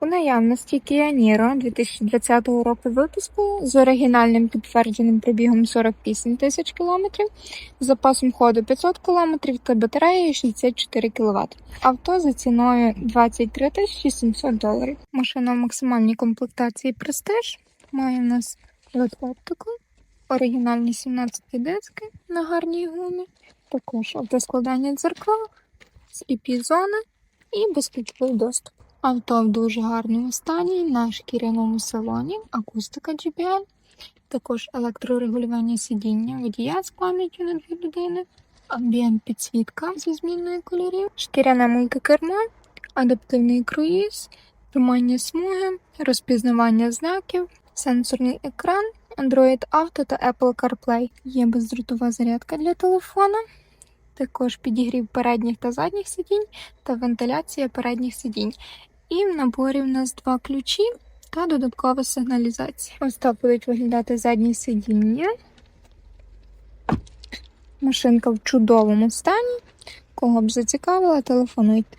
У наявності Kia Niro 2020 року випуску з оригінальним підтвердженим пробігом 48 тисяч кілометрів, з запасом ходу 500 кілометрів та батареєю 64 кВт. Авто за ціною 23 тисячі 700 доларів. Машина в максимальній комплектації Prestige. Має у нас оптику, оригінальні 17 диски на гарній гумі, також автоскладання дзеркал, сліпі зони і безключовий доступ. Авто в дуже гарному стані на шкіряному салоні, акустика JBL, також електрорегулювання сидіння, водія з пам'яттю на дві людини, амбієнт підсвітка зі зміною кольорів, шкіряне мультикермо, адаптивний круїз, тримання смуги, розпізнавання знаків, сенсорний екран, Android Auto та Apple CarPlay. Є бездротова зарядка для телефона, також підігрів передніх та задніх сидінь та вентиляція передніх сидінь. І в наборі в нас два ключі та додаткова сигналізація. Ось так будуть виглядати задні сидіння. Машинка в чудовому стані. Кого б зацікавила, телефонуйте.